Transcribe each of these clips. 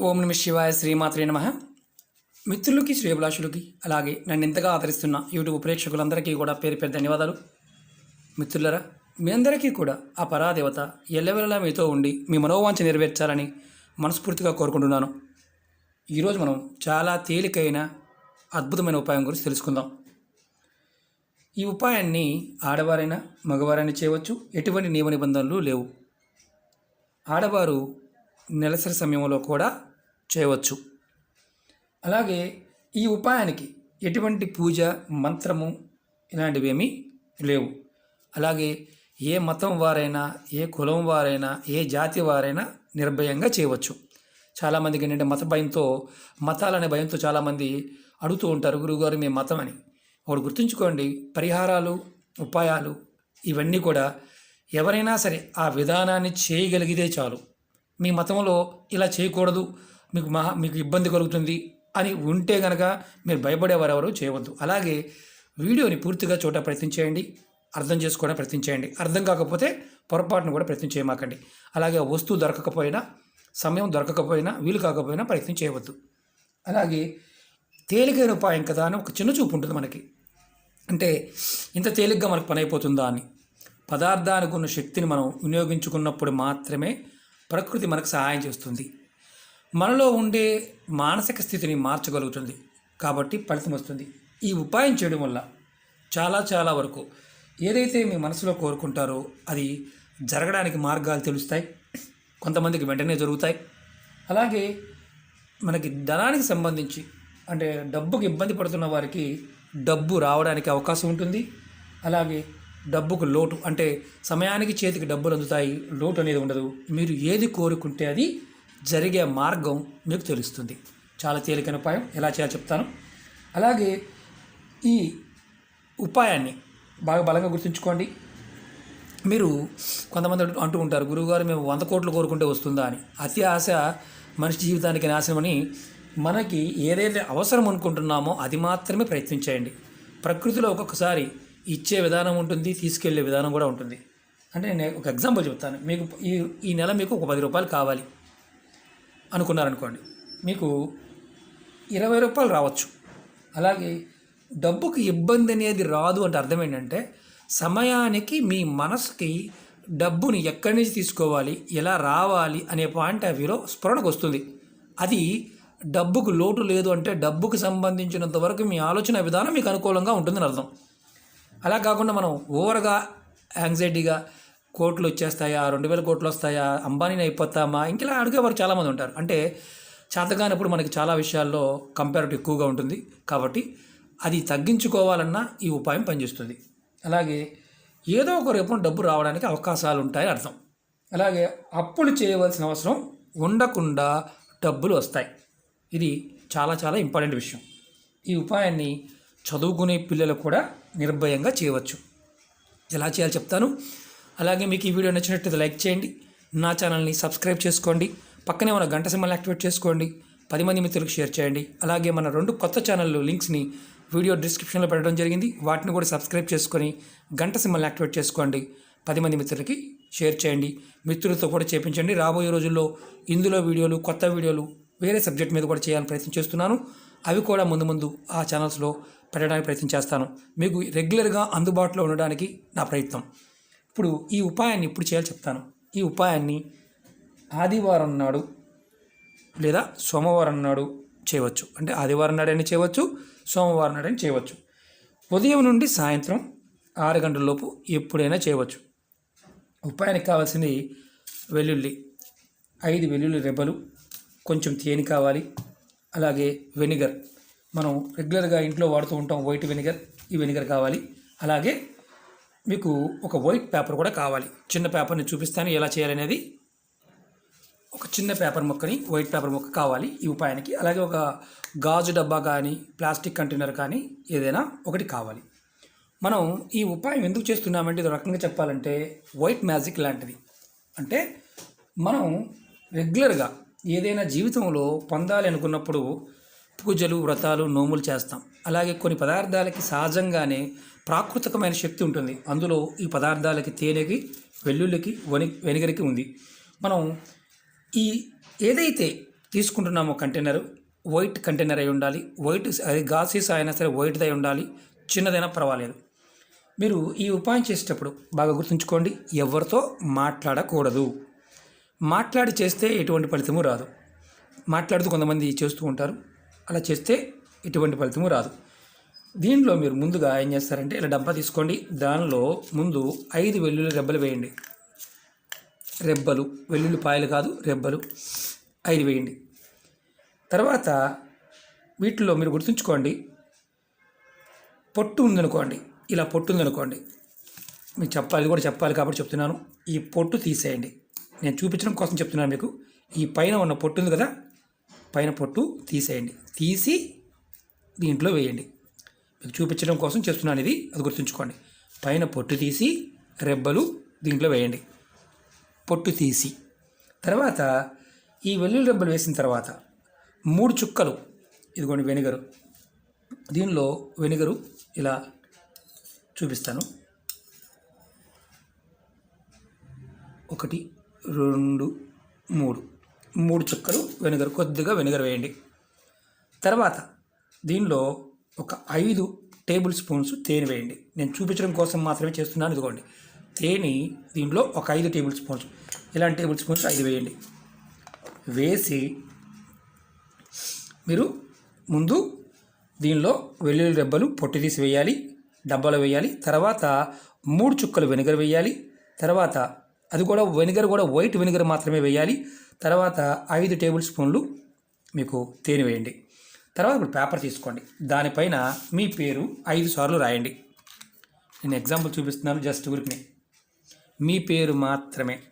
ఓం నమ శివాయ శ్రీమాత్రే నమ. మిత్రులకి శ్రేభిలాషులకి అలాగే నన్ను ఎంతగా ఆదరిస్తున్న యూట్యూబ్ ప్రేక్షకులందరికీ కూడా పేరు పేరు ధన్యవాదాలు. మిత్రులరా మీ అందరికీ కూడా ఆ పరాదేవత ఎల్లవెల్లలా మీతో ఉండి మీ మనోవాంఛ నెరవేర్చాలని మనస్ఫూర్తిగా కోరుకుంటున్నాను. ఈరోజు మనం చాలా తేలికైన అద్భుతమైన ఉపాయం గురించి తెలుసుకుందాం. ఈ ఉపాయాన్ని ఆడవారైనా మగవారైనా చేయవచ్చు. ఎటువంటి నియమ నిబంధనలు లేవు. ఆడవారు నెలసరి సమయంలో కూడా చేయవచ్చు. అలాగే ఈ ఉపాయానికి ఎటువంటి పూజ మంత్రము ఇలాంటివేమీ లేవు. అలాగే ఏ మతం వారైనా ఏ కులం వారైనా ఏ జాతి వారైనా నిర్భయంగా చేయవచ్చు. చాలామందికి ఏంటంటే మత భయంతో మతాలనే భయంతో చాలామంది అడుగుతూ ఉంటారు గురువుగారు మీ మతం అని. ఒకటి గుర్తుంచుకోండి పరిహారాలు ఉపాయాలు ఇవన్నీ కూడా ఎవరైనా సరే ఆ విధానాన్ని చేయగలిగితే చాలు. మీ మతంలో ఇలా చేయకూడదు మీకు మహా మీకు ఇబ్బంది కలుగుతుంది అని ఉంటే కనుక మీరు భయపడేవారెవరు చేయవద్దు. అలాగే వీడియోని పూర్తిగా చూడ ప్రయత్నం చేయండి అర్థం చేసుకోవడం ప్రయత్నం చేయండి. అర్థం కాకపోతే పొరపాటును కూడా ప్రయత్నం చేయమాకండి. అలాగే వస్తువు దొరకకపోయినా సమయం దొరకకపోయినా వీలు కాకపోయినా ప్రయత్నం చేయవద్దు. అలాగే తేలికైన ఉపాయం కదా అని ఒక చిన్న చూపు ఉంటుంది మనకి. అంటే ఇంత తేలిగ్గా మనకు పని అయిపోతుందా అని. పదార్థానికి ఉన్న శక్తిని మనం వినియోగించుకున్నప్పుడు మాత్రమే ప్రకృతి మనకు సహాయం చేస్తుంది. మనలో ఉండే మానసిక స్థితిని మార్చగలుగుతుంది. కాబట్టి ఫలితం వస్తుంది. ఈ ఉపాయం చేయడం వల్ల చాలా చాలా వరకు ఏదైతే మీ మనసులో కోరుకుంటారో అది జరగడానికి మార్గాలు తెలుస్తాయి. కొంతమందికి వెంటనే జరుగుతాయి. అలాగే మనకి ధనానికి సంబంధించి అంటే డబ్బుకి ఇబ్బంది పడుతున్న వారికి డబ్బు రావడానికి అవకాశం ఉంటుంది. అలాగే డబ్బుకు లోటు అంటే సమయానికి చేతికి డబ్బులు అందుతాయి లోటు అనేది ఉండదు. మీరు ఏది కోరుకుంటే అది జరిగే మార్గం మీకు తెలుస్తుంది. చాలా తేలికైన ఉపాయం. ఎలా చేయాలో చెప్తాను. అలాగే ఈ ఉపాయాన్ని బాగా బలంగా గుర్తుంచుకోండి. మీరు కొంతమంది అంటూ ఉంటారు గురువుగారు మేము వంద కోట్లు కోరుకుంటే వస్తుందా? అని. అతి ఆశ మనిషి జీవితానికి నాశనమని మనకి ఏదైతే అవసరం అనుకుంటున్నామో అది మాత్రమే ప్రయత్నించేయండి. ప్రకృతిలో ఒక్కొక్కసారి ఇచ్చే విధానం ఉంటుంది తీసుకెళ్ళే విధానం కూడా ఉంటుంది. అంటే నేను ఒక ఎగ్జాంపుల్ చెప్తాను. మీకు ఈ ఈ నెల మీకు ఒక పది రూపాయలు కావాలి అనుకున్నారనుకోండి. మీకు ఇరవై రూపాయలు రావచ్చు. అలాగే డబ్బుకి ఇబ్బంది అనేది రాదు అంటే అర్థం ఏంటంటే సమయానికి మీ మనసుకి డబ్బుని ఎక్కడి నుంచి తీసుకోవాలి ఎలా రావాలి అనే పాయింట్ ఆఫ్ వ్యూలో స్ఫురణకు వస్తుంది. అది డబ్బుకు లోటు లేదు అంటే డబ్బుకు సంబంధించినంత వరకు మీ ఆలోచన విధానం మీకు అనుకూలంగా ఉంటుందని అర్థం. అలా కాకుండా మనం ఓవర్గా యాంగ్జైటీగా కోట్లు వచ్చేస్తాయా రెండు వేల కోట్లు వస్తాయా అంబానీని అయిపోతామా ఇంకెలా అడిగేవారు చాలామంది ఉంటారు. అంటే చేతగానప్పుడు మనకి చాలా విషయాల్లో కంపారిటివ్ ఎక్కువగా ఉంటుంది. కాబట్టి అది తగ్గించుకోవాలన్నా ఈ ఉపాయం పనిచేస్తుంది. అలాగే ఏదో ఒక రూపం డబ్బు రావడానికి అవకాశాలు ఉంటాయని అర్థం. అలాగే అప్పులు చేయవలసిన అవసరం ఉండకుండా డబ్బులు వస్తాయి. ఇది చాలా చాలా ఇంపార్టెంట్ విషయం. ఈ ఉపాయాన్ని చదువుకునే పిల్లలు కూడా నిర్భయంగా చేయవచ్చు. ఎలా చేయాలో చెప్తాను. అలాగే మీకు ఈ వీడియో నచ్చినట్లయితే లైక్ చేయండి. నా ఛానల్ని సబ్స్క్రైబ్ చేసుకోండి. పక్కనే మన గంట సింబల్ యాక్టివేట్ చేసుకోండి. పది మంది మిత్రులకు షేర్ చేయండి. అలాగే మన రెండు కొత్త ఛానళ్ళు లింక్స్ని వీడియో డిస్క్రిప్షన్లో పెట్టడం జరిగింది. వాటిని కూడా సబ్స్క్రైబ్ చేసుకొని గంట సింబల్ యాక్టివేట్ చేసుకోండి. పది మంది మిత్రులకి షేర్ చేయండి. మిత్రులతో కూడా చేపించండి. రాబోయే రోజుల్లో ఇందులో వీడియోలు కొత్త వీడియోలు వేరే సబ్జెక్ట్ మీద కూడా చేయాలని ప్రయత్నం చేస్తున్నాను. అవి కూడా ముందు ముందు ఆ ఛానల్స్లో పెట్టడానికి ప్రయత్నం చేస్తాను. మీకు రెగ్యులర్గా అందుబాటులో ఉండడానికి నా ప్రయత్నం. ఇప్పుడు ఈ ఉపాయాన్ని ఇప్పుడు చేయాలి చెప్తాను. ఈ ఉపాయాన్ని ఆదివారం నాడు లేదా సోమవారం నాడు చేయవచ్చు. అంటే ఆదివారం నాడైనా చేయవచ్చు సోమవారం నాడైనా చేయవచ్చు. ఉదయం నుండి సాయంత్రం ఆరు గంటల లోపు ఎప్పుడైనా చేయవచ్చు. ఉపాయానికి కావాల్సింది వెల్లుల్లి. ఐదు వెల్లుల్లి రెబ్బలు కొంచెం తేనె కావాలి అలాగే వెనిగర్. మనం రెగ్యులర్గా ఇంట్లో వాడుతూ ఉంటాం వైట్ వెనిగర్ ఈ వెనిగర్ కావాలి. అలాగే మీకు ఒక వైట్ పేపర్ కూడా కావాలి. చిన్న పేపర్ని చూపిస్తాను ఎలా చేయాలనేది. ఒక చిన్న పేపర్ ముక్కని వైట్ పేపర్ ముక్క కావాలి ఈ ఉపాయానికి. అలాగే ఒక గాజు డబ్బా కానీ ప్లాస్టిక్ కంటైనర్ కానీ ఏదైనా ఒకటి కావాలి. మనం ఈ ఉపాయం ఎందుకు చేస్తున్నామంటే ఇది రకంగా చెప్పాలంటే వైట్ మ్యాజిక్ లాంటిది. అంటే మనం రెగ్యులర్గా ఏదైనా జీవితంలో పొందాలి అనుకున్నప్పుడు పూజలు వ్రతాలు నోములు చేస్తాం. అలాగే కొన్ని పదార్థాలకి సహజంగానే ప్రాకృతికమైన శక్తి ఉంటుంది. అందులో ఈ పదార్థాలకి తేనెకి వెల్లుల్లికి వని వెనిగరికి ఉంది. మనం ఈ ఏదైతే తీసుకుంటున్నామో కంటైనర్ వైట్ కంటైనర్ అయి ఉండాలి. వైట్ అది గాసీస్ అయినా సరే వైట్ది అయి ఉండాలి. చిన్నదైనా పర్వాలేదు. మీరు ఈ ఉపాయం చేసేటప్పుడు బాగా గుర్తుంచుకోండి ఎవరితో మాట్లాడకూడదు. మాట్లాడి చేస్తే ఎటువంటి ఫలితము రాదు. మాట్లాడుతూ కొంతమంది చేస్తూ ఉంటారు. అలా చేస్తే ఎటువంటి ఫలితము రాదు. దీనిలో మీరు ముందుగా ఏం చేస్తారంటే ఇలా డబ్బా తీసుకోండి. దానిలో ముందు ఐదు వెల్లుల్లి రెబ్బలు వేయండి. రెబ్బలు వెల్లుల్లి పాయలు కాదు రెబ్బలు ఐదు వేయండి. తర్వాత వీటిలో మీరు గుర్తుంచుకోండి. పొట్టు ఉందనుకోండి. ఇలా పొట్టు ఉందనుకోండి. మీకు చెప్పాలి కూడా చెప్పాలి కాబట్టి చెప్తున్నాను. ఈ పొట్టు తీసేయండి. నేను చూపించడం కోసం చెప్తున్నాను మీకు. ఈ పైన ఉన్న పొట్టు ఉంది కదా పైన పొట్టు తీసేయండి. తీసి దీంట్లో వేయండి. మీకు చూపించడం కోసం చేస్తున్నాను ఇది అది గుర్తుంచుకోండి. పైన పొట్టు తీసి రెబ్బలు దీంట్లో వేయండి. పొట్టు తీసి. తర్వాత ఈ వెల్లుల్లి రెబ్బలు వేసిన తర్వాత మూడు చుక్కలు ఇదిగోండి వెనిగరు. దీనిలో వెనిగరు ఇలా చూపిస్తాను. ఒకటి రెండు మూడు. మూడు చుక్కలు వెనిగర్ కొద్దిగా వెనిగర్ వేయండి. తర్వాత దీనిలో ఒక ఐదు టేబుల్ స్పూన్స్ తేనె వేయండి. నేను చూపించడం కోసం మాత్రమే చేస్తున్నాను ఇదిగోండి. తేనె దీంట్లో ఒక ఐదు టేబుల్ స్పూన్స్ ఇలాంటి టేబుల్ స్పూన్స్ ఐదు వేయండి. వేసి మీరు ముందు దీనిలో వెల్లుల్లి రెబ్బలు పొట్టి తీసి వేయాలి డబ్బాలో వేయాలి. తర్వాత మూడు చుక్కలు వెనిగర్ వేయాలి. తర్వాత అది కూడా వెనిగర్ కూడా వైట్ వెనిగర్ మాత్రమే వేయాలి. తర్వాత ఐదు టేబుల్ స్పూన్లు మీకు తేనె వేయండి. తర్వాత ఇప్పుడు పేపర్ తీసుకోండి. దానిపైన మీ పేరు ఐదు సార్లు రాయండి. నేను ఎగ్జాంపుల్ చూపిస్తున్నాను జస్ట్ ఊరికి మీ పేరు మాత్రమే.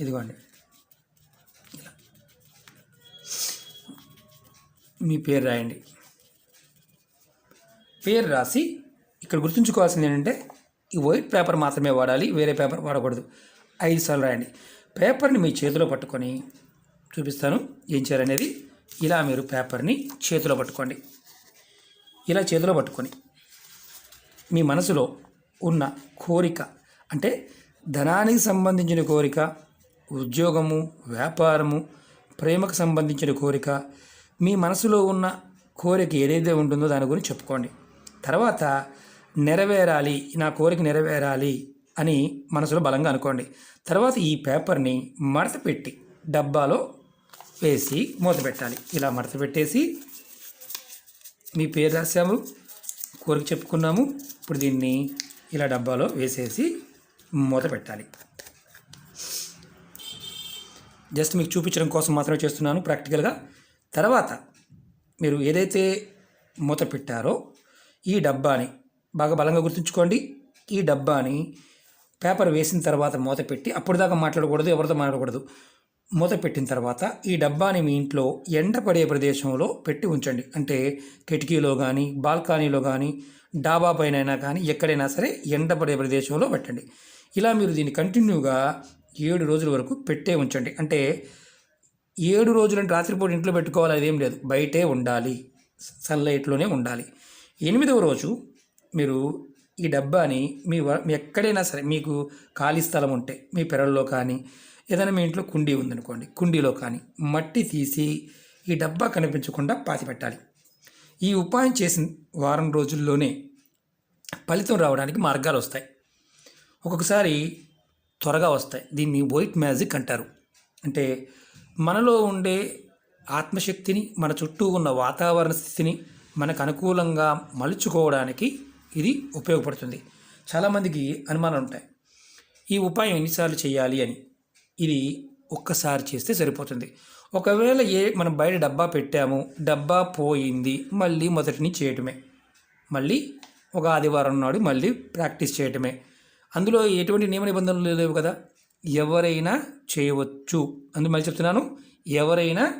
ఇదిగోండి. మీ పేరు రాయండి. పేరు రాసి ఇక్కడ గుర్తుంచుకోవాల్సింది ఏంటంటే ఈ వైట్ పేపర్ మాత్రమే వాడాలి వేరే పేపర్ వాడకూడదు. ఐదు సార్లు రాయండి. పేపర్ని మీ చేతిలో పట్టుకొని చూపిస్తాను. ఏం చేయాలనేది ఇలా మీరు పేపర్ని చేతిలో పట్టుకోండి. ఇలా చేతిలో పట్టుకొని మీ మనసులో ఉన్న కోరిక అంటే ధనానికి సంబంధించిన కోరిక ఉద్యోగము వ్యాపారము ప్రేమకు సంబంధించిన కోరిక మీ మనసులో ఉన్న కోరిక ఏదైతే ఉంటుందో దాని గురించి చెప్పుకోండి. తర్వాత నెరవేరాలి నా కోరిక నెరవేరాలి అని మనసులో బలంగా అనుకోండి. తర్వాత ఈ పేపర్ని మడత పెట్టి డబ్బాలో వేసి మూత పెట్టాలి. ఇలా మడత పెట్టేసి మీ పేరు రాసాము కోరిక చెప్పుకున్నాము ఇప్పుడు దీన్ని ఇలా డబ్బాలో వేసేసి మూత పెట్టాలి. జస్ట్ మీకు చూపించడం కోసం మాత్రమే చేస్తున్నాను ప్రాక్టికల్గా. తర్వాత మీరు ఏదైతే మూత పెట్టారో ఈ డబ్బాని బాగా బలంగా గుర్తుంచుకోండి. ఈ డబ్బాని పేపర్ వేసిన తర్వాత మూత పెట్టి అప్పుడు దాకా మాట్లాడకూడదు ఎవరితో మాట్లాడకూడదు. మూత పెట్టిన తర్వాత ఈ డబ్బాని మీ ఇంట్లో ఎండపడే ప్రదేశంలో పెట్టి ఉంచండి. అంటే కిటికీలో కానీ బాల్కనీలో కానీ డాబా పైన అయినా కానీ ఎక్కడైనా సరే ఎండపడే ప్రదేశంలో పెట్టండి. ఇలా మీరు దీన్ని కంటిన్యూగా ఏడు రోజుల వరకు పెట్టే ఉంచండి. అంటే ఏడు రోజులు అంటే రాత్రిపూట ఇంట్లో పెట్టుకోవాలి అదేం లేదు. బయటే ఉండాలి. సన్లైట్లోనే ఉండాలి. ఎనిమిదవ రోజు మీరు ఈ డబ్బాని మీ వ- మీ ఎక్కడైనా సరే మీకు ఖాళీ స్థలం ఉంటే మీ పెరల్లో కానీ ఏదైనా మీ ఇంట్లో కుండీ ఉందనుకోండి కుండీలో కానీ మట్టి తీసి ఈ డబ్బా కనిపించకుండా పాతిపెట్టాలి. ఈ ఉపాయం చేసిన వారం రోజుల్లోనే ఫలితం రావడానికి మార్గాలు వస్తాయి. ఒక్కొక్కసారి త్వరగా వస్తాయి. దీన్ని వైట్ మ్యాజిక్ అంటారు. అంటే మనలో ఉండే ఆత్మశక్తిని మన చుట్టూ ఉన్న వాతావరణ స్థితిని మనకు అనుకూలంగా మలుచుకోవడానికి ఇది ఉపయోగపడుతుంది. చాలామందికి అనుమానాలు ఉంటాయి ఈ ఉపాయం ఎన్నిసార్లు చేయాలి అని. ఇది ఒక్కసారి చేస్తే సరిపోతుంది. ఒకవేళ ఏ మనం బయట డబ్బా పెట్టాము డబ్బా పోయింది మళ్ళీ మొదటి నుంచి చేయటమే. మళ్ళీ ఒక ఆదివారం నాడు మళ్ళీ ప్రాక్టీస్ చేయటమే. అందులో ఎటువంటి నియమ నిబంధనలు లేవు కదా? ఎవరైనా చేయవచ్చు. అందు మళ్ళీ చెప్తున్నాను ఎవరైనా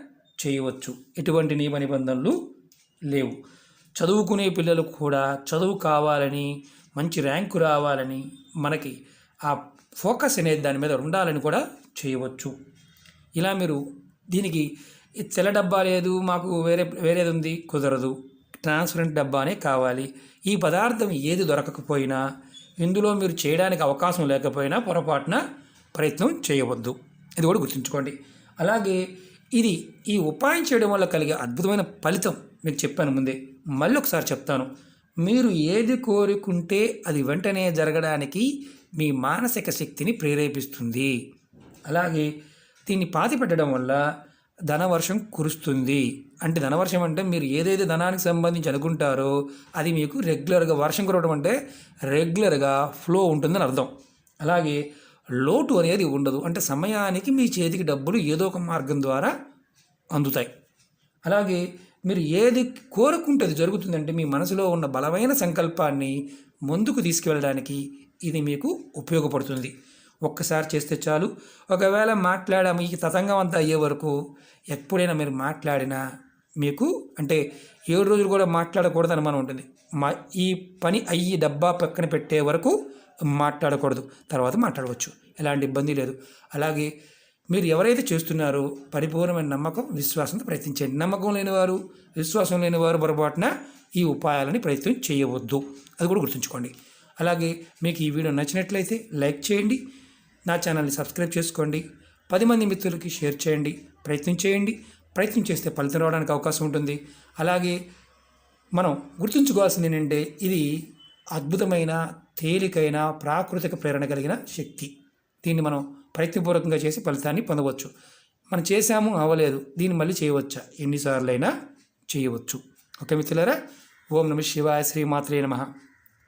చేయవచ్చు. ఎటువంటి నియమ నిబంధనలు లేవు. చదువుకునే పిల్లలు కూడా చదువు కావాలని మంచి ర్యాంకు రావాలని మనకి ఆ ఫోకస్ అనేది దాని మీద ఉండాలని కూడా చేయవచ్చు. ఇలా మీరు దీనికి తెల్ల డబ్బా లేదు మాకు వేరే వేరేది ఉంది కుదరదు. ట్రాన్స్పరెంట్ డబ్బానే కావాలి. ఈ పదార్థం ఏది దొరకకపోయినా ఇందులో మీరు చేయడానికి అవకాశం లేకపోయినా పొరపాటున ప్రయత్నం చేయవద్దు. ఇది కూడా గుర్తుంచుకోండి. అలాగే ఇది ఈ ఉపాయం చేయడం వల్ల కలిగే అద్భుతమైన ఫలితం మీకు చెప్పాను ముందే. మళ్ళీ ఒకసారి చెప్తాను. మీరు ఏది కోరుకుంటే అది వెంటనే జరగడానికి మీ మానసిక శక్తిని ప్రేరేపిస్తుంది. అలాగే దీన్ని పాతి పెట్టడం వల్ల ధనవర్షం కురుస్తుంది. అంటే ధనవర్షం అంటే మీరు ఏదైతే ధనానికి సంబంధించి అనుకుంటారో అది మీకు రెగ్యులర్గా వర్షం కురవడం అంటే రెగ్యులర్గా ఫ్లో ఉంటుందని అర్థం. అలాగే లోటు అనేది ఉండదు. అంటే సమయానికి మీ చేతికి డబ్బులు ఏదో ఒక మార్గం ద్వారా అందుతాయి. అలాగే మీరు ఏది కోరుకుంటే అది జరుగుతుందంటే మీ మనసులో ఉన్న బలమైన సంకల్పాన్ని ముందుకు తీసుకువెళ్ళడానికి ఇది మీకు ఉపయోగపడుతుంది. ఒక్కసారి చేస్తే చాలు. ఒకవేళ మాట్లాడాము ఈ తతంగం అంతా అయ్యే వరకు ఎప్పుడైనా మీరు మాట్లాడినా మీకు అంటే ఏడు రోజులు కూడా మాట్లాడకూడదు అనుమానం ఉంటుంది. మా ఈ పని అయ్యి డబ్బా పక్కన పెట్టే వరకు మాట్లాడకూడదు. తర్వాత మాట్లాడవచ్చు. ఎలాంటి ఇబ్బంది లేదు. అలాగే మీరు ఎవరైతే చేస్తున్నారో పరిపూర్ణమైన నమ్మకం విశ్వాసంతో ప్రయత్నించండి. నమ్మకం లేనివారు విశ్వాసం లేనివారు పొరపాటున ఈ ఉపాయాలని ప్రయత్నం చేయవద్దు. అది కూడా గుర్తుంచుకోండి. అలాగే మీకు ఈ వీడియో నచ్చినట్లయితే లైక్ చేయండి నా ఛానల్ని సబ్స్క్రైబ్ చేసుకోండి పది మంది మిత్రులకి షేర్ చేయండి ప్రయత్నం చేయండి. ప్రయత్నం చేస్తే ఫలితం రావడానికి అవకాశం ఉంటుంది. అలాగే మనం గుర్తుంచుకోవాల్సింది ఏంటంటే ఇది అద్భుతమైన తేలికైన ప్రాకృతిక ప్రేరణ కలిగిన శక్తి. దీన్ని మనం ప్రయత్నపూర్వకంగా చేసి ఫలితాన్ని పొందవచ్చు. మనం చేశాము అవ్వలేదు దీన్ని మళ్ళీ చేయవచ్చా? ఎన్నిసార్లైనా చేయవచ్చు. ఓకే మిత్రులారా ఓం నమ శివాయ శ్రీమాత్రే నమ.